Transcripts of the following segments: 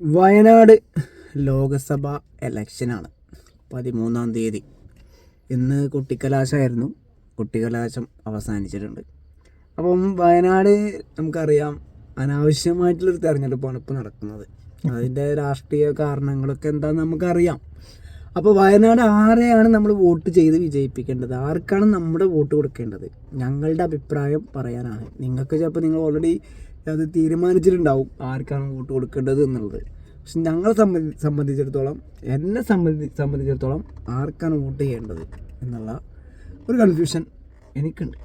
വയനാട് ലോകസഭ എലക്ഷനാണ്. പതിമൂന്നാം തീയതി. ഇന്ന് കുട്ടിക്കലാശമായിരുന്നു കുട്ടിക്കലാശം അവസാനിച്ചിട്ടുണ്ട്. അപ്പം വയനാട് നമുക്കറിയാം അനാവശ്യമായിട്ടുള്ളൊരു തെരഞ്ഞെടുപ്പാണ് ഇപ്പോൾ നടക്കുന്നത്. അതിന്റെ രാഷ്ട്രീയ കാരണങ്ങളൊക്കെ എന്താണെന്ന് നമുക്കറിയാം. അപ്പോൾ വയനാട് ആരെയാണ് നമ്മൾ വോട്ട് ചെയ്ത് വിജയിപ്പിക്കേണ്ടത്? ആർക്കാണ് നമ്മുടെ വോട്ട് കൊടുക്കേണ്ടത്? ഞങ്ങളുടെ അഭിപ്രായം പറയാനാണ്. നിങ്ങൾക്ക് ചിലപ്പോൾ നിങ്ങൾ ഓൾറെഡി അത് തീരുമാനിച്ചിട്ടുണ്ടാവും ആർക്കാണ് വോട്ട് കൊടുക്കേണ്ടത് എന്നുള്ളത്. പക്ഷെ ഞങ്ങളെ സംബന്ധി സംബന്ധിച്ചിടത്തോളം എന്നെ സംബന്ധി സംബന്ധിച്ചിടത്തോളം ആർക്കാണ് വോട്ട് ചെയ്യേണ്ടത് എന്നുള്ള ഒരു കൺഫ്യൂഷൻ എനിക്കുണ്ട്.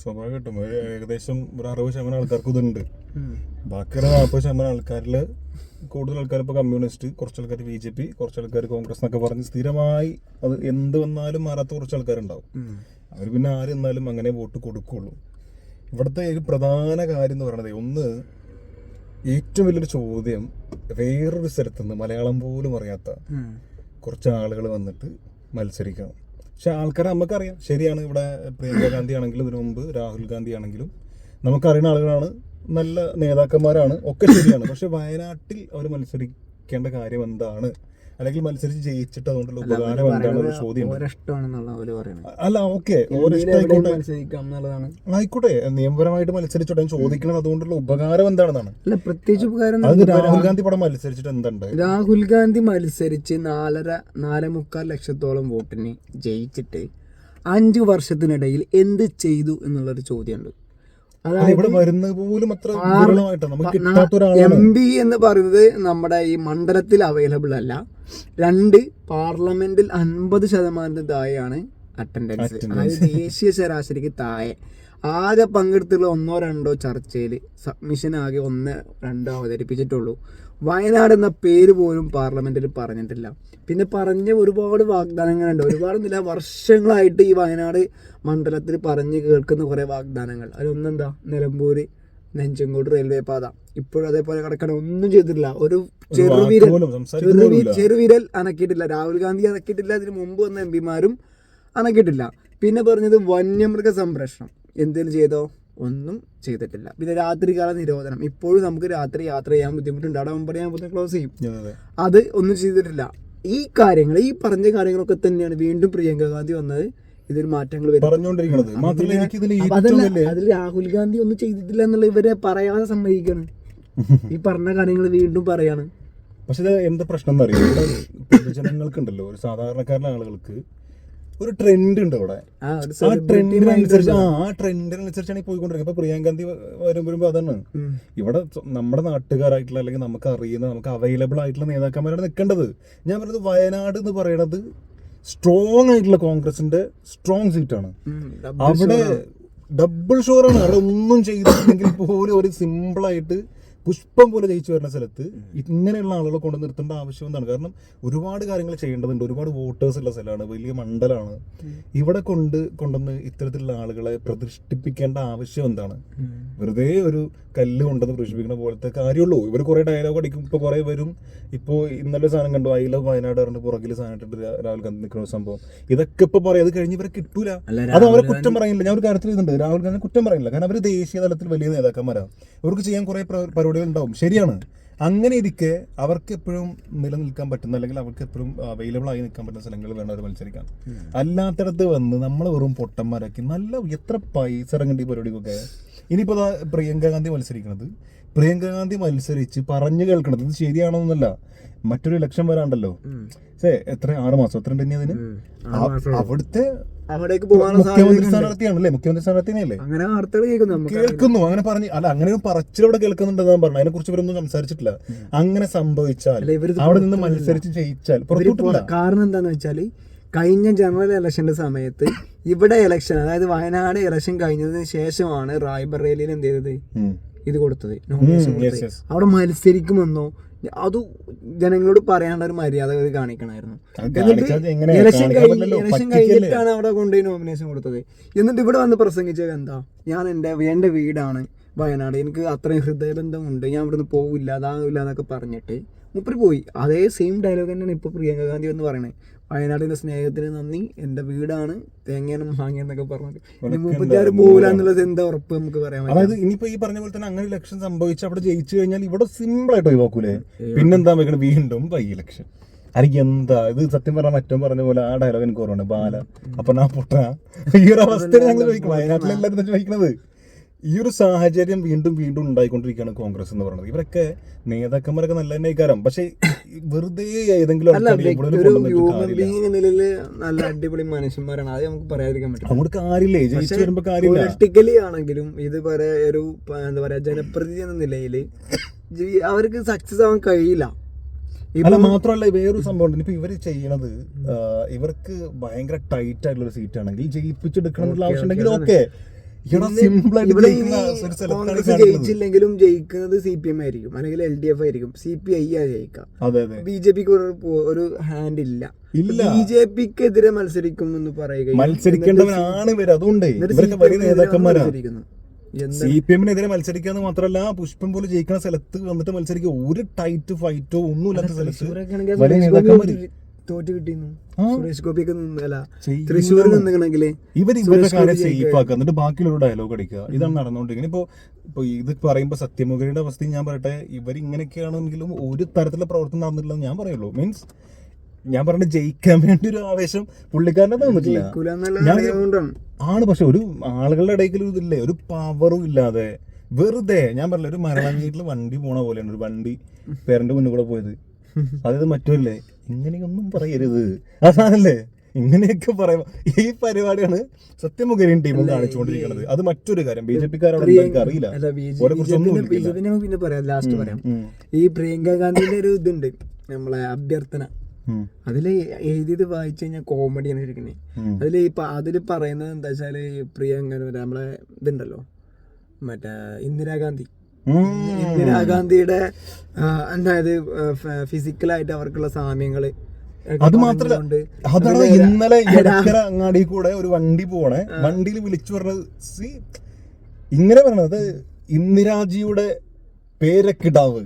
സ്വാഭാവികമായിട്ടും. ഒരു ഏകദേശം ഒരു അറുപത് ശതമാനം ആൾക്കാർക്ക് ഇതുണ്ട്. ബാക്കിയുള്ള നാൽപ്പത് ശതമാനം ആൾക്കാരിൽ കൂടുതൽ ആൾക്കാർ ഇപ്പോൾ കമ്മ്യൂണിസ്റ്റ് കുറച്ച് ആൾക്കാർ ബി ജെ പി കുറച്ച് ആൾക്കാർ കോൺഗ്രസ് എന്നൊക്കെ പറഞ്ഞ് സ്ഥിരമായി അത് എന്ത് വന്നാലും മാറാത്ത കുറച്ച് ആൾക്കാരുണ്ടാവും. അവർ പിന്നെ ആരെന്നാലും അങ്ങനെ വോട്ട് കൊടുക്കുള്ളൂ. ഇവിടുത്തെ ഒരു പ്രധാന കാര്യം എന്ന് പറയുന്നത് ഒന്ന് ഏറ്റവും വലിയൊരു ചോദ്യം വേറൊരു സ്ഥലത്ത് നിന്ന് മലയാളം പോലും അറിയാത്ത കുറച്ച് ആളുകൾ വന്നിട്ട് മത്സരിക്കണം. പക്ഷെ ആൾക്കാരെ നമുക്കറിയാം. ശരിയാണ് ഇവിടെ പ്രിയങ്ക ഗാന്ധി ആണെങ്കിലും ഇതിനു മുമ്പ് രാഹുൽ ഗാന്ധി ആണെങ്കിലും നമുക്കറിയുന്ന ആളുകളാണ്. നല്ല നേതാക്കന്മാരാണ്. ഒക്കെ ശരിയാണ്. പക്ഷെ വയനാട്ടിൽ അവർ മത്സരിക്കേണ്ട കാര്യം എന്താണ്? അല്ലെങ്കിൽ മത്സരിച്ച് ജയിച്ചിട്ട് അതുകൊണ്ടുള്ള ഉപകാരം എന്താണെന്ന് ചോദ്യം? അല്ല ഓക്കെ ആയിക്കോട്ടെ നിയമപരമായിട്ട് മത്സരിച്ചോട്ടെ ചോദിക്കണം അതുകൊണ്ടുള്ള ഉപകാരം എന്താണെന്നാണ്? അല്ല പ്രത്യേകിച്ച് ഉപകാരം അത് രാഹുൽ ഗാന്ധി പടം മത്സരിച്ചിട്ട് എന്തുണ്ട്? രാഹുൽ ഗാന്ധി മത്സരിച്ച് നാലര നാല് മുക്കാൽ ലക്ഷത്തോളം വോട്ടിന് ജയിച്ചിട്ട് അഞ്ച് വർഷത്തിനിടയിൽ എന്ത് ചെയ്തു എന്നുള്ളൊരു ചോദ്യമുണ്ട്. ഇവിടെ വരുന്നത് പോലും അത്ര എം പി എന്ന് പറയുന്നത് നമ്മുടെ ഈ മണ്ഡലത്തിൽ അവൈലബിൾ അല്ല. രണ്ട് പാർലമെന്റിൽ അൻപത് ശതമാനത്തിന് താഴെയാണ് അറ്റൻഡൻസ് അതായത് ദേശീയ ശരാശരിക്ക് താഴെ. ആകെ പങ്കെടുത്തുള്ള ഒന്നോ രണ്ടോ ചർച്ചയിൽ സബ്മിഷൻ ആകെ ഒന്ന് രണ്ടോ അവതരിപ്പിച്ചിട്ടുള്ളൂ. വയനാട് എന്ന പേര് പോലും പാർലമെന്റിൽ പറഞ്ഞിട്ടില്ല. പിന്നെ പറഞ്ഞ ഒരുപാട് വാഗ്ദാനങ്ങളുണ്ട്. ഒരുപാടൊന്നുമില്ല വർഷങ്ങളായിട്ട് ഈ വയനാട് മണ്ഡലത്തിൽ പറഞ്ഞു കേൾക്കുന്ന കുറേ വാഗ്ദാനങ്ങൾ. അതിലൊന്നെന്താ? നിലമ്പൂർ നെഞ്ചങ്കോട് റെയിൽവേ പാത. ഇപ്പോഴും അതേപോലെ കിടക്കണ ഒന്നും ചെയ്തിട്ടില്ല. ഒരു ചെറുവിരൽ പോലും സംസാരിക്കുന്ന ചെറുവി പോലും ചെറുവിരൽ അനക്കിയിട്ടില്ല. രാഹുൽ ഗാന്ധി അനക്കിയിട്ടില്ല. അതിന് മുമ്പ് വന്ന എം പിമാരും അനക്കിയിട്ടില്ല. പിന്നെ പറഞ്ഞത് വന്യമൃഗ സംരക്ഷണം. എന്തെങ്കിലും ചെയ്തോ? ഒന്നും ചെയ്തിട്ടില്ല. പിന്നെ രാത്രികാല നിരോധനം. ഇപ്പോഴും നമുക്ക് രാത്രി യാത്ര ചെയ്യാൻ ബുദ്ധിമുട്ടുണ്ട്. അവിടെ ഒമ്പത് ആകുമ്പോൾ ക്ലോസ് ചെയ്യും. അതെ, ഒന്നും ചെയ്തിട്ടില്ല. ഈ കാര്യങ്ങൾ ഈ പറഞ്ഞ കാര്യങ്ങളൊക്കെ തന്നെയാണ് വീണ്ടും പ്രിയങ്ക ഗാന്ധി വന്നത്. ഇതിൽ മാറ്റങ്ങൾ അതല്ല അതിൽ രാഹുൽ ഗാന്ധി ഒന്നും ചെയ്തിട്ടില്ല എന്നുള്ള ഇവരെ പറയാതെ സമ്മതിക്കാണ്. ഈ പറഞ്ഞ കാര്യങ്ങൾ വീണ്ടും പറയാണ്. പക്ഷെ ഇത് എന്ത് പ്രശ്നം എന്നറിയാം? പൊതുജനങ്ങൾക്കുണ്ടല്ലോ. ഒരു സാധാരണക്കാരന്റെ ആളുകൾക്ക് ഒരു ട്രെൻഡ് ഉണ്ട് അവിടെ. ആ ട്രെൻഡിനനുസരിച്ച് ആ ആ ട്രെൻഡിനനുസരിച്ചാണ് ഈ പോയിക്കൊണ്ടിരിക്കുന്നത്. ഇപ്പൊ പ്രിയാങ്ക ഗാന്ധി വരുമ്പോഴുമ്പോ അതാണ്. ഇവിടെ നമ്മുടെ നാട്ടുകാരായിട്ടുള്ള അല്ലെങ്കിൽ നമുക്ക് അറിയുന്ന നമുക്ക് അവൈലബിൾ ആയിട്ടുള്ള നേതാക്കന്മാരാണ് നിൽക്കേണ്ടത്. ഞാൻ പറയുന്നത് വയനാട് എന്ന് പറയുന്നത് സ്ട്രോങ് ആയിട്ടുള്ള കോൺഗ്രസിന്റെ സ്ട്രോങ് സീറ്റാണ് അവിടെ ഡബിൾ ഷോറാണ് അവിടെ ഒന്നും ചെയ്തിട്ടില്ലെങ്കിൽ പോലും ഒരു സിമ്പിളായിട്ട് പുഷ്പം പോലെ ജയിച്ചു വരുന്ന സ്ഥലത്ത് ഇങ്ങനെയുള്ള ആളുകളെ കൊണ്ട് നിർത്തേണ്ട ആവശ്യം എന്താണ്? കാരണം ഒരുപാട് കാര്യങ്ങൾ ചെയ്യേണ്ടതുണ്ട് ഒരുപാട് വോട്ടേഴ്സ് ഉള്ള സ്ഥലമാണ് വലിയ മണ്ഡലമാണ്. ഇവിടെ കൊണ്ട് കൊണ്ടുവന്ന് ഇത്തരത്തിലുള്ള ആളുകളെ പ്രതിഷ്ഠിപ്പിക്കേണ്ട ആവശ്യം എന്താണ്? വെറുതെ ഒരു കല്ല് കൊണ്ടുവന്ന് പ്രദർശിപ്പിക്കുന്ന പോലത്തെ കാര്യമുള്ളൂ. ഇവർ കുറെ ഡയലോഗ് അടിക്കും. ഇപ്പൊ കുറെ വരും. ഇപ്പോ ഇന്നലെ സാധനം കണ്ടു ഐ ലവ് വയനാട് പറഞ്ഞിട്ട് പുറകിൽ സാധനം ഇട്ടിട്ട് രാഹുൽ ഗാന്ധി നിൽക്കുന്ന സംഭവം. ഇതൊക്കെ ഇപ്പൊ പറയാം. അത് കഴിഞ്ഞ് ഇവരെ കിട്ടൂല. അത് അവരെ കുറ്റം പറയുന്നില്ല. ഞാൻ ഒരു കാര്യത്തിൽ ഇതുണ്ട്. രാഹുൽ ഗാന്ധി കുറ്റം പറയുന്നില്ല. കാരണം അവർ ദേശീയ തലത്തിൽ വലിയ നേതാക്കന്മാരാണ് ഇവർക്ക് ചെയ്യാൻ കുറെ പ്ര- പരിപാടികൾ ഉണ്ടാവും ശരിയാണ്. അങ്ങനെ ഇരിക്കെ അവർക്ക് എപ്പോഴും നിലനിൽക്കാൻ പറ്റുന്ന അല്ലെങ്കിൽ അവർക്ക് എപ്പോഴും അവൈലബിൾ ആയി നിൽക്കാൻ പറ്റുന്ന സ്ഥലങ്ങൾ വേണം അവർ മത്സരിക്കാൻ. അല്ലാത്തടത്ത് വന്ന് നമ്മൾ വെറും പൊട്ടന്മാരാക്കി നല്ല എത്ര പൈസ ഇറങ്ങേണ്ട ഈ പരിപാടിക്കൊക്കെ? ഇനിയിപ്പോ ദാ പ്രിയങ്ക ഗാന്ധി മത്സരിക്കണത്. പ്രിയങ്ക ഗാന്ധി മത്സരിച്ച് പറഞ്ഞു കേൾക്കണത് ഇത് ശരിയാണോന്നല്ല. മറ്റൊരു ഇലക്ഷൻ വരാണ്ടല്ലോ. എത്ര? ആറ് മാസം. എത്ര ഉണ്ട് ഇനി അതിന്? അവിടുത്തെ അവിടേക്ക് പോകാനുള്ള മുഖ്യമന്ത്രി സ്ഥാനാർത്ഥിയാണല്ലേ? മുഖ്യമന്ത്രി സ്ഥാനാർത്ഥിനെയല്ലേ അങ്ങനെ വാർത്തകൾ കേൾക്കുന്നു കേൾക്കുന്നു അങ്ങനെ പറഞ്ഞു അല്ല അങ്ങനെ ഒരു പറച്ചിലവിടെ കേൾക്കുന്നുണ്ടെന്ന് ഞാൻ പറഞ്ഞു അതിനെ കുറിച്ച് ഇവരൊന്നും സംസാരിച്ചിട്ടില്ല. അങ്ങനെ സംഭവിച്ചാൽ അവിടെ നിന്ന് മത്സരിച്ച് ജയിച്ചാൽ പുറത്തോട്ടില്ല കാരണം എന്താന്ന് വെച്ചാൽ കഴിഞ്ഞ ജനറൽ ഇലക്ഷന്റെ സമയത്ത് ഇവിടെ ഇലക്ഷൻ അതായത് വയനാട് ഇലക്ഷൻ കഴിഞ്ഞതിന് ശേഷമാണ് റായ്ബറേലിയിൽ എന്ത് ചെയ്തത്? ഇത് കൊടുത്തത് അവിടെ മത്സരിക്കുമെന്നോ അത് ജനങ്ങളോട് പറയാനുള്ള ഒരു മര്യാദ അവർ കാണിക്കണമായിരുന്നു. ഇലക്ഷൻ കഴിഞ്ഞിട്ടാണ് അവിടെ കൊണ്ടുപോയി നോമിനേഷൻ കൊടുത്തത്. എന്നിട്ട് ഇവിടെ വന്ന് പ്രസംഗിച്ചത് എന്താ? ഞാൻ എന്റെ എന്റെ വീടാണ് വയനാട്. എനിക്ക് അത്രയും ഹൃദയബന്ധമുണ്ട്. ഞാൻ ഇവിടുന്ന് പോവില്ല അതാകില്ല എന്നൊക്കെ പറഞ്ഞിട്ട് മുപ്പര് പോയി. അതേ സെയിം ഡയലോഗ് തന്നെയാണ് ഇപ്പോൾ പ്രിയങ്ക ഗാന്ധി എന്ന് പറയുന്നത് വയനാടിന്റെ സ്നേഹത്തിന് നന്ദി. എന്റെ വീടാണ് തേങ്ങാനും വാങ്ങിയെന്നൊക്കെ പറഞ്ഞിട്ട്. ഇനി മുപ്പത്തിയാറ് പോകില്ല എന്താ ഉറപ്പ് നമുക്ക് പറയാൻ. അതായത് ഇനിയിപ്പോ ഈ പറഞ്ഞ പോലെ തന്നെ അങ്ങനെ ഇലക്ഷൻ സംഭവിച്ച് അവിടെ ജയിച്ചു കഴിഞ്ഞാൽ ഇവിടെ സിമ്പിൾ ആയിട്ട് ഒഴിവാക്കൂലേ? പിന്നെന്താ വെക്കണം വീണ്ടും ബൈ ഇലക്ഷൻ. അല്ലെങ്കിൽ എന്താ? ഇത് സത്യം പറഞ്ഞാൽ മറ്റോ പറഞ്ഞ പോലെ ആ ഡയലോഗ് എനിക്ക് ഓർമ്മയുണ്ട്. ബാല. അപ്പൊ ഞാൻ പൊട്ട ഈ ഒരു അവസ്ഥ ഞങ്ങൾ ചോദിക്കുന്നത് വയനാട്ടിലെല്ലാവരും ചോദിക്കുന്നത് ഈ ഒരു സാഹചര്യം വീണ്ടും വീണ്ടും ഉണ്ടായിക്കൊണ്ടിരിക്കുകയാണ് കോൺഗ്രസ് എന്ന് പറയുന്നത്. ഇവരൊക്കെ നേതാക്കന്മാരൊക്കെ നല്ല തന്നെ കാരണം പക്ഷെ വെറുതെ ഏതെങ്കിലും. ബീങ് നല്ല അടിപൊളി മനുഷ്യന്മാരാണ്. അത് നമുക്ക് പറയാതിരിക്കാൻ പറ്റില്ല. അങ്ങോട്ട് കാര്യമില്ലേ? ജയിച്ചു വരുമ്പോ കാര്യമില്ല. പൊളിറ്റിക്കലി ആണെങ്കിലും ഇത് വരെ ഒരു എന്താ പറയാ ജനപ്രതിനിധി എന്ന നിലയിൽ അവർക്ക് സക്സസ് ആവാൻ കഴിയില്ല. അല്ല മാത്രമല്ല വേറൊരു സംഭവം ഉണ്ട്. ഇപ്പൊ ഇവർ ചെയ്യണത് ഇവർക്ക് ഭയങ്കര ടൈറ്റ് ആയിട്ടുള്ള ഒരു സീറ്റ് ആണെങ്കിൽ ജയിപ്പിച്ചെടുക്കണം എന്നുള്ള ആവശ്യം ഉണ്ടെങ്കിൽ ഓക്കെ. ജയിച്ചില്ലെങ്കിലും ജയിക്കുന്നത് സി പി എം ആയിരിക്കും. അല്ലെങ്കിൽ എൽ ഡി എഫ് ആയിരിക്കും. സി പി ഐ ആ ജയിക്കാം അതെ അതെ. ബി ജെ പിക്ക് ഒരു ഹാൻഡ് ഇല്ല. ബി ജെ പിക്ക് എതിരെ മത്സരിക്കും എന്ന് പറയുക മത്സരിക്കേണ്ടവരാണ് അതുകൊണ്ടേ ഇവരൊക്കെ വലിയ സി പി എമ്മിനെതിരെ മത്സരിക്കാന്ന് മാത്രമല്ല പുഷ്പം പോലെ ജയിക്കുന്ന സ്ഥലത്ത് വന്നിട്ട് മത്സരിക്കുക. ഒരു ടൈറ്റ് ഫൈറ്റോ ഒന്നുമില്ലാത്ത സ്ഥലത്ത് വലിയ തോറ്റ് കിട്ടിയിരുന്നു. സുരേഷ് ഗോപിയൊക്കെ നിന്നല്ല. തൃശ്ശൂർ നിന്നിക്കണെങ്കിൽ ഇവർ ഇവരുടെ കാര്യം സേഫ് ആക്കുക. എന്നിട്ട് ബാക്കിയുള്ള ഡയലോഗ് അടിക്കുക. ഇതാണ് നടന്നുകൊണ്ടിരിക്കുന്നത്. ഇപ്പൊ ഇപ്പൊ ഇത് പറയുമ്പോൾ സത്യമുഖരിയുടെ അവസ്ഥയും ഞാൻ പറയട്ടെ ഇവർ ഇങ്ങനെയൊക്കെയാണെങ്കിലും ഒരു തരത്തിലുള്ള പ്രവർത്തനം നടന്നിട്ടില്ലെന്ന് ഞാൻ പറയുള്ളൂ. മീൻസ് ഞാൻ പറഞ്ഞ ജയിക്കാൻ വേണ്ടി ഒരു ആവേശം പുള്ളിക്കാരനെ തോന്നിട്ടില്ല. ആണ്. പക്ഷെ ഒരു ആളുകളുടെ ഇടയ്ക്ക് ഒരു ഇതില്ലേ ഒരു പവറും ഇല്ലാതെ വെറുതെ ഞാൻ പറഞ്ഞില്ല ഒരു മരണം വീട്ടിൽ വണ്ടി പോണ പോലെയാണ് ഒരു വണ്ടി പേരന്റെ മുന്നിൽ കൂടെ പോയത്. അതായത് മറ്റല്ലേ ഇങ്ങനെയൊന്നും പറയരുത്. അതാണല്ലേ? ഇങ്ങനെയൊക്കെ പറയാം ഈ പരിപാടിയാണ് സത്യമുഖരിയും ടീമും കാണിച്ചുകൊണ്ടിരിക്കുന്നത്. അത് മറ്റൊരു കാര്യം. ബി ജെ പിക്കാരോട് അറിയില്ല ബി ജെ പി പിന്നെ പറയാം ലാസ്റ്റ് പറയാം. ഈ പ്രിയങ്ക ഗാന്ധിന്റെ ഒരു ഇതുണ്ട്. നമ്മളെ അഭ്യർത്ഥന. അതിൽ അതിൽ എഴുതിയത് വായിച്ചു കഴിഞ്ഞാൽ കോമഡിയാണ് ഇരിക്കുന്നത് അതിൽ ഇപ്പൊ അതിൽ പറയുന്നത് എന്താ വെച്ചാൽ പ്രിയങ്ക നമ്മളെ ഇതുണ്ടല്ലോ. മറ്റേ ഇന്ദിരാഗാന്ധി. ഇന്ദിരാഗാന്ധിയുടെ അതായത് ഫിസിക്കലായിട്ട് അവർക്കുള്ള സാമ്യങ്ങൾ അത് മാത്രല്ല അതാണ് ഇന്നലെ എടക്കര അങ്ങാടി കൂടെ ഒരു വണ്ടി പോണേ. വണ്ടിയിൽ വിളിച്ചു പറഞ്ഞത് ഇങ്ങനെ പറഞ്ഞത് ഇന്ദിരാജിയുടെ പേരക്കിടാവ്.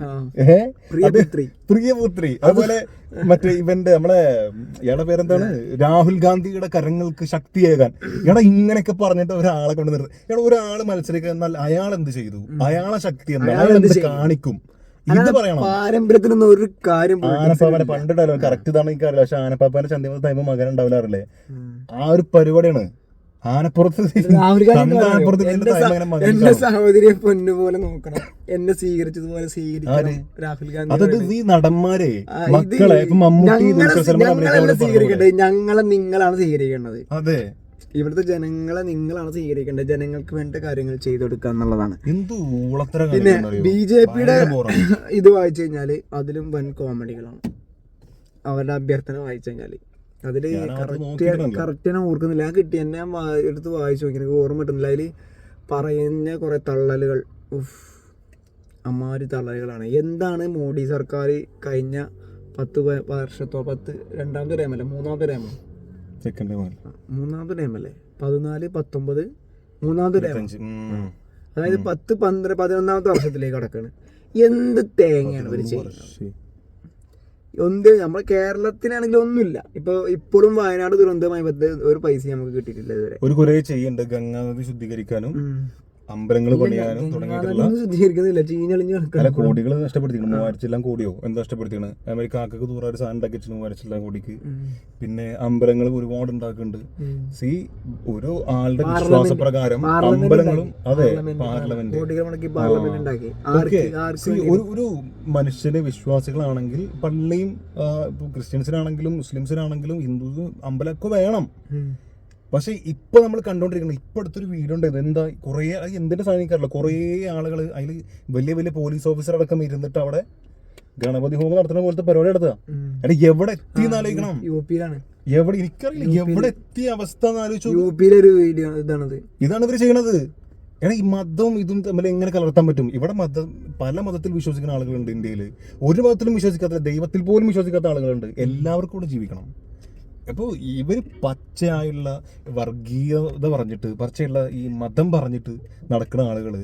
പ്രിയപുത്രി. അതുപോലെ മറ്റേ ഇവന്റെ നമ്മളെ ഇയാളുടെ പേരെന്താണ്? രാഹുൽ ഗാന്ധിയുടെ കരങ്ങൾക്ക് ശക്തിയേകാൻ. ഇയാളെ ഇങ്ങനെയൊക്കെ പറഞ്ഞിട്ട് ഒരാളെ കൊണ്ട് നിർത്തി. എടാ ഒരാൾ മത്സരിക്കുക എന്നാൽ അയാൾ എന്ത് ചെയ്തു അയാളെ ശക്തി എന്താ അയാൾ എന്ത് കാണിക്കും? ഇത് പറയണം? പാരമ്പര്യത്തിനൊന്നും ഒരു കാര്യം ആനപ്പാപ്പനെ പണ്ട് ഡയലോഗ് കറക്റ്റ് ഇതാണ് എനിക്കറിയില്ല. പക്ഷെ ആനപ്പാപ്പന്റെ ചന്തിമത്തെ ടൈമ് മകൻ ഉണ്ടാവില്ലാറില്ലേ. ആ ഒരു പരിപാടിയാണ്. ആനപ്പുറത്ത് എന്റെ. സഹോദരിയെ പൊന്നു പോലെ നോക്കണം. എന്നെ സ്വീകരിച്ചതുപോലെ സ്വീകരിക്കണം? രാഹുൽ ഗാന്ധി പറയുന്നത്. ഈ നടന്മാരെ മക്കളെ സ്വീകരിക്കേണ്ടത് ഞങ്ങളെ നിങ്ങളാണ് സ്വീകരിക്കേണ്ടത്. അതെ. ഇവിടുത്തെ ജനങ്ങളെ നിങ്ങളാണ് സ്വീകരിക്കേണ്ടത്. ജനങ്ങൾക്ക് വേണ്ട കാര്യങ്ങൾ ചെയ്തു കൊടുക്കുക എന്നുള്ളതാണ് പിന്നെ? ബി ജെ പിയുടെ ഇത് വായിച്ചു കഴിഞ്ഞാൽ അതിലും വൻ കോമഡികളാണ് അവരുടെ അഭ്യർത്ഥന വായിച്ചു കഴിഞ്ഞാൽ. അതിൽ കറക്റ്റ് കറക്റ്റ് ഞാൻ ഓർക്കുന്നില്ല. ഞാൻ കിട്ടി എന്നെ എടുത്ത് വായിച്ചു നോക്കി എനിക്ക് ഓർമ്മ കിട്ടുന്നില്ല. അതിൽ പറയുന്ന കുറെ തള്ളലുകൾ. ഉഫ്. അമാരി തള്ളലുകളാണ്. എന്താണ് മോഡി സർക്കാർ കഴിഞ്ഞ പത്ത് വർഷത്തോ പത്ത് രണ്ടാമത്തെ ടൈമല്ലേ മൂന്നാമത്തെ ടൈമോ സെക്കൻഡ്. മൂന്നാമത്തെ ടൈമല്ലേ പതിനാല് പത്തൊമ്പത് മൂന്നാമത്തെ ടൈം. അതായത് പത്ത് പന്ത്രണ്ട് പതിനൊന്നാമത്തെ വർഷത്തിലേക്ക് കടക്കാണ്. എന്ത് തേങ്ങയാണ് ഇവർ ചെയ്യുന്നത്. എന്ത് നമ്മുടെ കേരളത്തിനാണെങ്കിൽ ഒന്നുമില്ല. ഇപ്പൊ ഇപ്പോഴും വയനാട് ദുരന്തമായി ബന്ധ ഒരു പൈസ നമുക്ക് കിട്ടിയിട്ടില്ല ഇതുവരെ. ഒരു കുറെ ചെയ്യുന്നുണ്ട് ഗംഗാനദി ശുദ്ധീകരിക്കാനും അമ്പലങ്ങൾ പണിയാനും തുടങ്ങിയിട്ടുള്ള അല്ല കോടികൾ നഷ്ടപ്പെടുത്തിക്കണം മൂവായിരത്തിലെല്ലാം കോടിയോ? എന്താ നഷ്ടപ്പെടുത്തിയാണ് അമേരിക്ക ആക്കക്ക് ഒരു സാധനം ഉണ്ടാക്കി വെച്ചു മൂവായിരത്തിലെല്ലാം കോടിക്ക് പിന്നെ അമ്പലങ്ങൾ ഒരുപാട് ഉണ്ടാക്കുന്നുണ്ട്. സി ഓരോ ആളുടെ വിശ്വാസപ്രകാരം അമ്പലങ്ങളും അതെ പാർലമെന്റ് ഒരു ഒരു മനുഷ്യന് വിശ്വാസികളാണെങ്കിൽ പള്ളിയും ക്രിസ്ത്യൻസിനാണെങ്കിലും മുസ്ലിംസിനാണെങ്കിലും ഹിന്ദു അമ്പലമൊക്കെ വേണം. പക്ഷെ ഇപ്പോൾ നമ്മൾ കണ്ടുകൊണ്ടിരിക്കുന്നത് ഇപ്പോൾ അടുത്തൊരു വീഡിയോ ഉണ്ട് എന്താ കുറേ അത് എന്തിന്റെ സാധനിക്കാറില്ല കുറേ ആളുകൾ അതിൽ വലിയ വലിയ പോലീസ് ഓഫീസർ അടക്കം ഇരുന്നിട്ട് അവിടെ ഗണപതി ഹോമം നടത്തുന്ന പോലത്തെ പരിപാടി നടത്തുക. അല്ല എടാ എവിടെ എത്തി എന്നാലോചിക്കണം യു പിയിലാണ് എവിടെ എനിക്കറിയില്ല. എവിടെ എത്തിയ അവസ്ഥ എന്നാലോചിച്ചു യു പിയിലൊരു ഒരു വീഡിയോ ഇതാണത്. ഇതാണ് ഇവർ ചെയ്യണത്. എടാ ഈ മതവും ഇതും തമ്മിൽ എങ്ങനെ കലർത്താൻ പറ്റും? ഇവിടെ മതം പല മതത്തിൽ വിശ്വസിക്കുന്ന ആളുകളുണ്ട് ഇന്ത്യയിൽ ഒരു മതത്തിലും വിശ്വസിക്കാത്ത ദൈവത്തിൽ പോലും വിശ്വസിക്കാത്ത ആളുകളുണ്ട്. എല്ലാവർക്കും കൂടെ ജീവിക്കണം. അപ്പോൾ ഇവർ പച്ചയായുള്ള വർഗീയത പറഞ്ഞിട്ട് പച്ചയുള്ള ഈ മതം പറഞ്ഞിട്ട് നടക്കുന്ന ആളുകൾ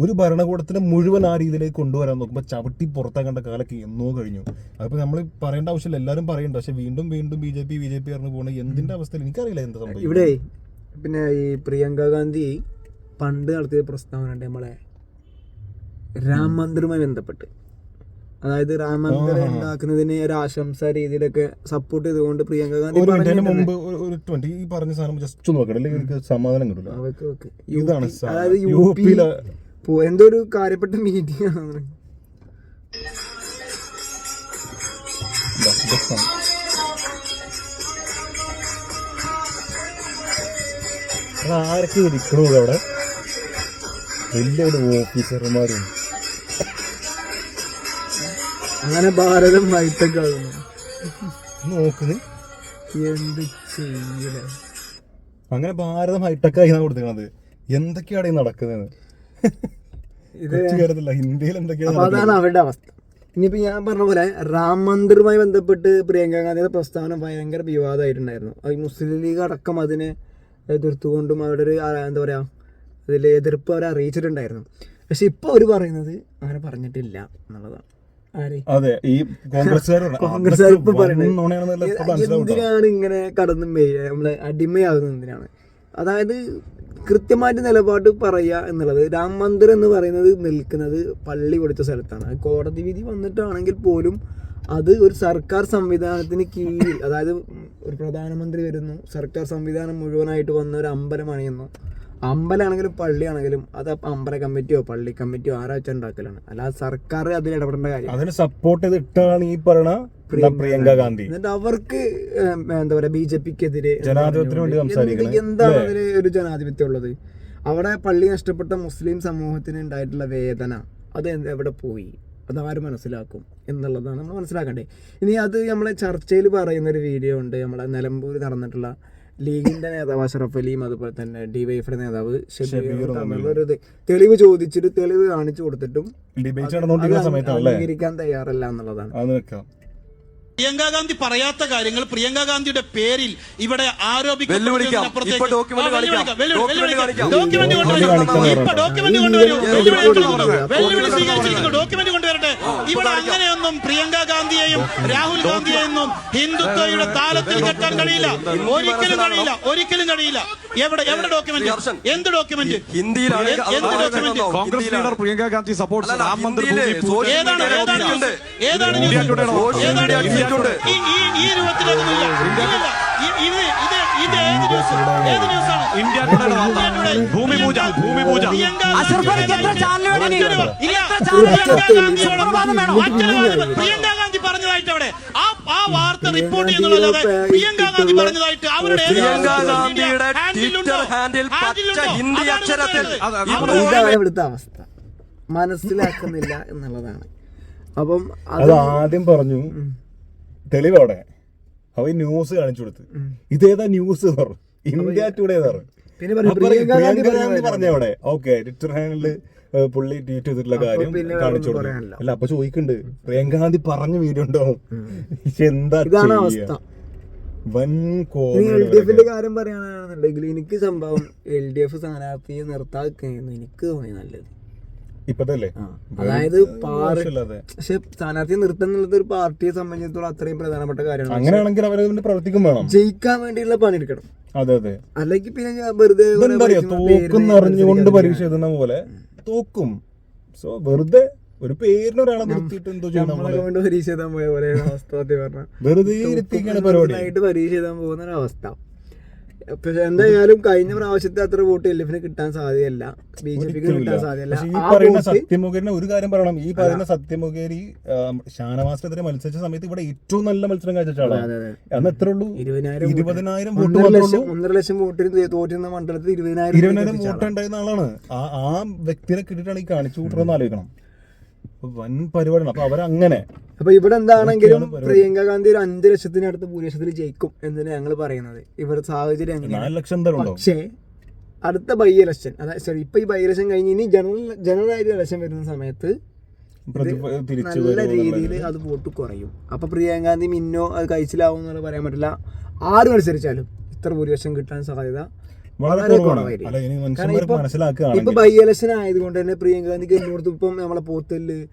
ഒരു ഭരണകൂടത്തിനെ മുഴുവൻ ആ രീതിയിലേക്ക് കൊണ്ടുവരാൻ നോക്കുമ്പോൾ ചവിട്ടി പുറത്താക്കേണ്ട കാലൊക്കെ എന്നോ കഴിഞ്ഞു. അതിപ്പോൾ നമ്മൾ പറയേണ്ട ആവശ്യമില്ല. എല്ലാവരും പറയുന്നുണ്ട് പക്ഷെ വീണ്ടും വീണ്ടും B J P B J P പറഞ്ഞു പോകുന്നത് എന്തിന്റെ അവസ്ഥയിൽ എനിക്കറിയില്ല എന്താ സംഭവം ഇവിടെ പിന്നെ ഈ പ്രിയങ്ക ഗാന്ധി പണ്ട് നടത്തിയ പ്രസ്താവന ഉണ്ട് നമ്മളെ രാം മന്ദിറുമായി ബന്ധപ്പെട്ട്. അതായത് റാം മന്ദിർ. ഉണ്ടാക്കുന്നതിന് ഒരു ആശംസ രീതിയിലൊക്കെ സപ്പോർട്ട് ചെയ്തുകൊണ്ട് പ്രിയങ്ക ഗാന്ധി സമാധാനം അതായത് യു പി എന്തോ ഒരു കാര്യപ്പെട്ട മീറ്റിംഗ് ആണ്. ആരൊക്കെ ഇരിക്കണു അവിടെ വലിയൊരു വലിയ ഓഫീസർമാരും അങ്ങനെ ഭാരതം ഹൈടെക് ആകുന്നു നോക്കുന്നത് എന്ത് ചെയ്യലേ? അങ്ങനെ ഭാരതം ഹൈടെക് ആയി കൊടുക്കുന്നത് എന്തൊക്കെയാണ് നടക്കുന്നത്? ഇന്ത്യയിൽ എന്തൊക്കെയാണ് അതാണ് അവരുടെ അവസ്ഥ. ഇനിയിപ്പോ ഞാൻ പറഞ്ഞ പോലെ റാം മന്ദിറുമായി ബന്ധപ്പെട്ട് പ്രിയങ്ക ഗാന്ധിയുടെ പ്രസ്താവന ഭയങ്കര വിവാദമായിട്ടുണ്ടായിരുന്നു. അത് മുസ്ലിം ലീഗ് അടക്കം അതിനെ എതിർത്തുകൊണ്ടും അവരുടെ ഒരു എന്താ പറയാ അതിൽ എതിർപ്പ് അവരെ അറിയിച്ചിട്ടുണ്ടായിരുന്നു. പക്ഷെ ഇപ്പൊ അവർ പറയുന്നത് അങ്ങനെ പറഞ്ഞിട്ടില്ല എന്നുള്ളതാണ്. അതെ ഈ. എന്തിനാണ് ഇങ്ങനെ കടന്ന് നമ്മളെ അടിമയാകുന്നത് എന്തിനാണ്? അതായത് കൃത്യമായിട്ട് നിലപാട് പറയുക എന്നുള്ളത് രാം മന്ദിർ എന്ന് പറയുന്നത് നിൽക്കുന്നത് പള്ളി കൊടുത്ത സ്ഥലത്താണ്. കോടതി വിധി വന്നിട്ടാണെങ്കിൽ പോലും അത് ഒരു സർക്കാർ സംവിധാനത്തിന് കീഴിൽ അതായത് ഒരു പ്രധാനമന്ത്രി വരുന്നു സർക്കാർ സംവിധാനം മുഴുവനായിട്ട് വന്ന ഒരു അമ്പലം അണിയുന്നു. അമ്പലമാണെങ്കിലും പള്ളിയാണെങ്കിലും അത് അമ്പല കമ്മിറ്റിയോ പള്ളി കമ്മിറ്റിയോ ആരാച്ച ഉണ്ടാക്കലാണ്. അല്ലാതെ സർക്കാർ അതിൽ ഇടപെടേണ്ട കാര്യം. അതിന് സപ്പോർട്ട് ചെയ്ത് ഇട്ടാണ് ഈ പറയണ പ്രിയങ്ക ഗാന്ധി. എന്നിട്ട് അവർക്ക് എന്താ പറയാ ബി ജെ പിക്കെതിരെ ജനാധിപത്യത്തിന് വേണ്ടി സംസാരിക്കുന്നത് എന്താണ് അതിൽ ഒരു ജനാധിപത്യം ഉള്ളത് അവിടെ പള്ളി നഷ്ടപ്പെട്ട മുസ്ലിം സമൂഹത്തിന് ഉണ്ടായിട്ടുള്ള വേദന അത് എവിടെ പോയി? അത് ആര് മനസ്സിലാക്കും എന്നുള്ളതാണ് നമ്മൾ മനസ്സിലാക്കേണ്ടത്. ഇനി അത് നമ്മളെ ചർച്ചയിൽ പറയുന്ന ഒരു വീഡിയോ ഉണ്ട്. നമ്മളെ നിലമ്പൂർ നടന്നിട്ടുള്ള ലീഗിന്റെ നേതാവ് അഷറഫ് അലിയും അതുപോലെ തന്നെ ഡിവൈഫിയുടെ നേതാവ് ഷബീറും തമ്മിലുള്ള ഒരു തെളിവ് ചോദിച്ചിട്ട് തെളിവ് കാണിച്ചു കൊടുത്തിട്ടും ഡിബേറ്റ് നടന്നുകൊണ്ടിരിക്കുന്ന സമയത്താണല്ലേ? അംഗീകരിക്കാൻ തയ്യാറല്ല എന്നുള്ളതാണ്. പ്രിയങ്ക ഗാന്ധി പറയാത്ത കാര്യങ്ങൾ പ്രിയങ്ക ഗാന്ധിയുടെ പേരിൽ ഇവിടെ കാണിക്കാം. ഡോക്യുമെന്റ് കൊണ്ടുവരട്ടെ. ഇവിടെ അങ്ങനെയൊന്നും പ്രിയങ്ക ഗാന്ധിയെയും രാഹുൽ ഗാന്ധിയെയൊന്നും ഹിന്ദുത്വയുടെ താലത്തിൽ കെട്ടാൻ കഴിയില്ല. ഒരിക്കലും കഴിയില്ല. ഒരിക്കലും കഴിയില്ല. എവിടെ എവിടെ ഡോക്യുമെന്റ് എന്ത് ഡോക്യുമെന്റ് ഹിന്ദിയിലാണ് എന്ത് document Congress leader Priyanka Gandhi support ഏതാണ് ഏതാണ്. ഏതാണ്. ഏതാണ് ഏത് ഇന്ത്യ ടുഡേ വാർത്ത. ഭൂമി പൂജ ഭൂമി പൂജ. പ്രിയങ്ക അഷറഫ് അലിക്ക് എത്ര. എത്ര ചാനലുകൾ? ഗാന്ധി പറഞ്ഞതായിട്ട് അവിടെ ആ ആ വാർത്ത റിപ്പോർട്ട് ചെയ്യുന്നുള്ളതല്ലാതെ പ്രിയങ്ക ഗാന്ധി പറഞ്ഞതായിട്ട് അവരുടെ പ്രിയങ്ക ഗാന്ധിയുടെ ട്വിറ്റർ ഹാൻഡിൽ പച്ച? ഹിന്ദി അക്ഷരത്തിൽ ഇതാണ് ഇവിടുത്തെ അവസ്ഥ. മനസ്സിലാക്കുന്നില്ല എന്നുള്ളതാണ്. അപ്പം അത് ആദ്യം പറഞ്ഞു തെളിവവിടെ. അവ ന്യൂസ് കാണിച്ചു കൊടുത്ത്. ഇതേതാ ന്യൂസ് പറഞ്ഞു. ഇന്ത്യ ടുഡേ പറഞ്ഞു. പിന്നെ അവിടെ ഓക്കെ ട്വിറ്റർ ഹാൻഡിൽ പുള്ളി ട്വീറ്റ് ചെയ്തിട്ടുള്ള കാര്യം കാണിച്ചു. അല്ല അപ്പൊ ചോദിക്കുന്നുണ്ട് പ്രിയങ്ക ഗാന്ധി പറഞ്ഞ വീഡിയോ ഉണ്ടാവും എന്താ വൻ എൽ ഡി എഫിന്റെ കാര്യം പറയുകയാണെന്നുണ്ടെങ്കിൽ എനിക്ക് സംഭവം എൽ ഡി എഫ് സ്ഥാനാർത്ഥിയെ നിർത്താക്കുന്നു എനിക്ക് തോന്നി നല്ലത്. ഇപ്പത്തല്ലേ? അതായത്. പക്ഷെ സ്ഥാനാർത്ഥിയെ നിർത്തുക എന്നുള്ളത് ഒരു പാർട്ടിയെ സംബന്ധിച്ചിടത്തോളം അത്രയും പ്രധാനപ്പെട്ട കാര്യമാണ്. അങ്ങനെയാണെങ്കിൽ അവരതിന് പ്രവർത്തിക്കും വേണം. ജയിക്കാൻ വേണ്ടിയുള്ള പണിയെടുക്കണം അതെ അതെ. അല്ലെങ്കിൽ പിന്നെ ഞാൻ വെറുതെ പേരിന് തോക്കും അറിഞ്ഞുകൊണ്ട് പരീക്ഷ എഴുതുന്ന പോലെ തോക്കും. സോ വെറുതെ ഒരു പേരിന് ഒരാളെ നിർത്തിയിട്ട് എന്തോ ചെയ്യണം പരീക്ഷ എഴുതാൻ പോയ പോലെ അവസ്ഥ വെറുതെ പരീക്ഷ എഴുതാൻ പോകുന്ന ഒരു അവസ്ഥ. പക്ഷെ എന്തായാലും കഴിഞ്ഞ പ്രാവശ്യത്തെ അത്ര വോട്ട് എൽ എഫിന് കിട്ടാൻ സാധ്യതയല്ല. ബി ജെ പിക്ക് കിട്ടാൻ സാധ്യതയല്ല. ഈ പറയുന്ന സത്യമുഖേരിനെ ഒരു കാര്യം പറയണം. ഈ പറയുന്ന സത്യമുഖേരി ഷാനവാസിനെതിരെ മത്സരിച്ച സമയത്ത് ഇവിടെ ഏറ്റവും നല്ല മത്സരം കാഴ്ച. അന്ന് എത്ര ഉള്ളൂ? ഇരുപതിനായിരം വോട്ട്. ഒന്നര ലക്ഷം വോട്ടിന് തോറ്റുന്ന മണ്ഡലത്തിൽ ഇരുപതിനായിരം ഇരുപതിനായിരം വോട്ട് ഉണ്ടായിരുന്ന ആളാണ്. ആ ആ വ്യക്തിനെ കിട്ടിയിട്ടാണ് ഈ കാണിച്ചു കൂട്ടണമെന്ന് ആലോചിക്കണം. അപ്പൊ വൻ പരിപാടിയാണ്. അപ്പൊ അവരങ്ങനെ. അപ്പൊ ഇവിടെ എന്താണെങ്കിലും പരിപാടി. പ്രിയങ്ക ഗാന്ധി ഒരു അഞ്ച് ലക്ഷത്തിനടുത്ത് ഭൂരിപക്ഷത്തിൽ ജയിക്കും എന്നാണ് ഞങ്ങൾ പറയുന്നത്. ഇവിടെ സാഹചര്യം നാല് ലക്ഷം പക്ഷേ അടുത്ത ബൈ ഇലക്ഷൻ അതായത് സോറി ഇപ്പൊ ഈ ബൈ ഇലക്ഷൻ കഴിഞ്ഞ് ഇനി ജനറൽ ജനറൽ ആയിട്ട് ഇലക്ഷൻ വരുന്ന സമയത്ത് നല്ല രീതിയിൽ അത് വോട്ട് കുറയും. അപ്പൊ പ്രിയങ്ക ഗാന്ധി മിന്നോ അത് കഴിച്ചിലാവും എന്നുള്ള പറയാൻ പറ്റില്ല. ആര് മത്സരിച്ചാലും ഇത്ര ഭൂരിപക്ഷം കിട്ടാൻ സാധ്യത വളരെ കുറവായിരിക്കും. അല്ല ഇനി മനുഷ്യന്മാർക്ക് ഇപ്പൊ- ബൈ ഇലക്ഷൻ ആയതുകൊണ്ട് തന്നെ പ്രിയങ്ക ഗാന്ധിക്ക് എന്നോടത്ത് ഇപ്പം നമ്മളെ പോത്തൽ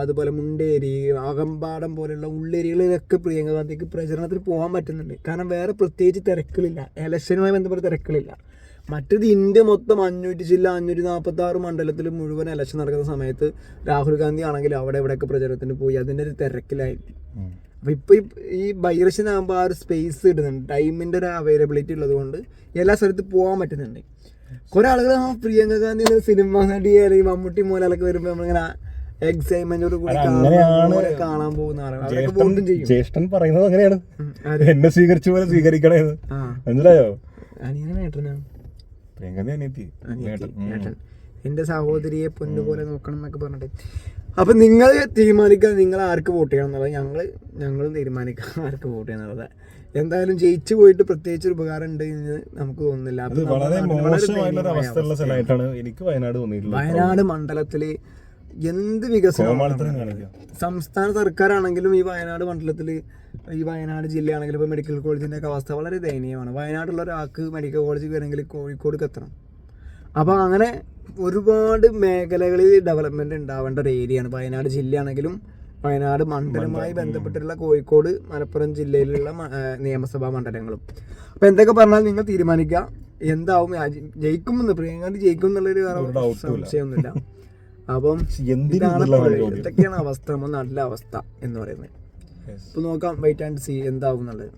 അതുപോലെ മുണ്ടേരി അകമ്പാടം പോലെയുള്ള ഉള്ളേരികളിലൊക്കെ പ്രിയങ്ക ഗാന്ധിക്ക് പ്രചരണത്തിന് പോകാൻ പറ്റുന്നുണ്ട്. കാരണം വേറെ പ്രത്യേകിച്ച് തിരക്കുകളില്ല ഇലക്ഷനുമായി ബന്ധപ്പെട്ട തിരക്കുകളില്ല മറ്റേത് ഇന്ത്യ മൊത്തം അഞ്ഞൂറ്റി ജില്ല അഞ്ഞൂറ്റി നാൽപ്പത്തി ആറ് മണ്ഡലത്തിൽ മുഴുവൻ ഇലക്ഷൻ നടക്കുന്ന സമയത്ത് രാഹുൽ ഗാന്ധി ആണെങ്കിൽ അവിടെ ഇവിടെയൊക്കെ പ്രചരണത്തിന് പോയി. അതിന്റെ ഒരു തിരക്കിലായിരിക്കും. ഉം. അപ്പോൾ ഇപ്പോൾ ഈ ബൈറഷനാകുമ്പോൾ ആ ഒരു സ്പേസ് കിട്ടുന്നുണ്ട് ടൈമിന്റെ ഒരു അവൈലബിലിറ്റി ഉള്ളത് കൊണ്ട് എല്ലാ സ്ഥലത്തും പോകാൻ പറ്റുന്നുണ്ട്. കുറെ ആളുകൾ ആ പ്രിയങ്ക ഗാന്ധി എന്ന സിനിമ നടി അല്ലെങ്കിൽ മമ്മൂട്ടി മോലാലൊക്കെ വരുമ്പോൾ നമ്മളിങ്ങനെ എക്സൈറ്റ്മെന്റോട് കൂടി അല്ല, കാണാൻ പോകുന്ന ആളുകൾ ജ്യേഷ്ഠൻ പറയുന്നത് അങ്ങനെയാണ്. എന്നെ സ്വീകരിച്ച പോലെ സ്വീകരിക്കണേന്ന്. ആ. മനസ്സിലായോ? പ്രിയങ്ക അനിയത്തി. എന്റെ സഹോദരിയെ പൊന്നുപോലെ നോക്കണം എന്നൊക്കെ പറഞ്ഞിട്ട്. അപ്പൊ നിങ്ങൾ തീരുമാനിക്കുക നിങ്ങൾ ആർക്ക് വോട്ട് ചെയ്യണം എന്നുള്ളത്. ഞങ്ങൾ ഞങ്ങളും തീരുമാനിക്കുക ആർക്ക് വോട്ട് ചെയ്യണം എന്നുള്ളത്. എന്തായാലും ജയിച്ചു പോയിട്ട് പ്രത്യേകിച്ച് ഒരു ഉപകാരം ഉണ്ട് എന്ന് നമുക്ക് തോന്നുന്നില്ല. അത് വളരെ മോശമായിട്ടുള്ള അവസ്ഥയുള്ള സ്ഥലമായിട്ടാണ് എനിക്ക് വയനാട് തോന്നിയിട്ടുള്ളത്. വയനാട് മണ്ഡലത്തിൽ എന്ത് വികസനം സംസ്ഥാന സർക്കാരാണെങ്കിലും ഈ വയനാട് മണ്ഡലത്തിൽ ഈ വയനാട് ജില്ലയാണെങ്കിലും ഇപ്പോൾ മെഡിക്കൽ കോളേജിന്റെ ഒക്കെ അവസ്ഥ വളരെ ദയനീയമാണ്. വയനാടുള്ള ഒരാൾക്ക് മെഡിക്കൽ കോളേജ് വരണമെങ്കിൽ കോഴിക്കോട് എത്തണം. അപ്പോൾ അങ്ങനെ ഒരുപാട് മേഖലകളിൽ ഡെവലപ്മെന്റ് ഉണ്ടാവേണ്ട ഒരു ഏരിയയാണ് വയനാട് ജില്ലയാണെങ്കിലും വയനാട് മണ്ഡലവുമായി ബന്ധപ്പെട്ടിട്ടുള്ള കോഴിക്കോട് മലപ്പുറം ജില്ലയിലുള്ള നിയമസഭാ മണ്ഡലങ്ങളും. അപ്പോൾ എന്തൊക്കെ പറഞ്ഞാൽ നിങ്ങൾ തീരുമാനിക്കുക. എന്താവും? ജയിക്കുമെന്ന് പ്രിയങ്കാന്തി ജയിക്കും എന്നുള്ളൊരു സംശയമൊന്നുമില്ല. അപ്പം. ഇതൊക്കെയാണ് അവസ്ഥ? നമ്മുടെ നാട്ടിലെ അവസ്ഥ എന്ന് പറയുന്നത്. Yes. നോക്കാം വെയിറ്റ് ആൻഡ് സി എന്താവും എന്നുള്ളത്.